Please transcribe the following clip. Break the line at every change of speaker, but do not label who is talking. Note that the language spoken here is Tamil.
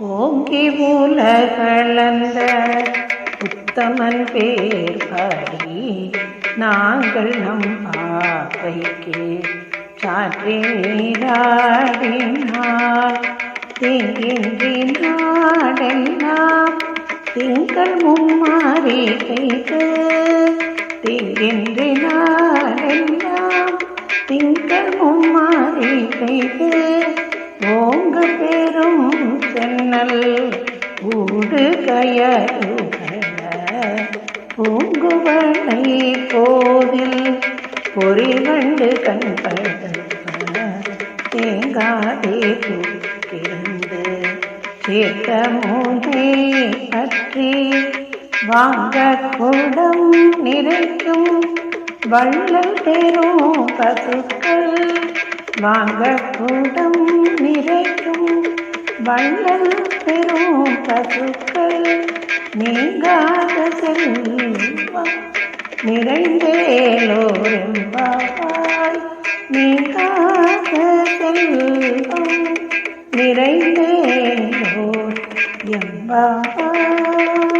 ஓங்கி உலகளந்த உத்தமன் பேர் பாடி நாங்கள் நம் பாவைக்கு சாற்றி நீராடினார் திங்கின்றி நாடெல்லாம் திங்கள் மும்மாறி கைது திங்கின்றி நாடெல்லாம் திங்கள் மும்மாறி கைது ஓங்க பெரும் சென்னல் ஊடு கயறுகள பூங்குவளை கோதில் பொறிவண்டு கண்படுப்ப தேங்காதே தூக்கிருந்து சேர்த்த மூனை பற்றி வாங்க குடம் நிறைக்கும் வள்ளல் பெரும் பசுக்கள் வாங்க குடம் நிறைக்கும் வள்ளல் பெரும் பசுக்கள் நீங்காத செல்வம் நிறைந்தேலோரெம்பாவாய் நீங்காத செல்வம் நிறைந்தேலோர் எம்பாய்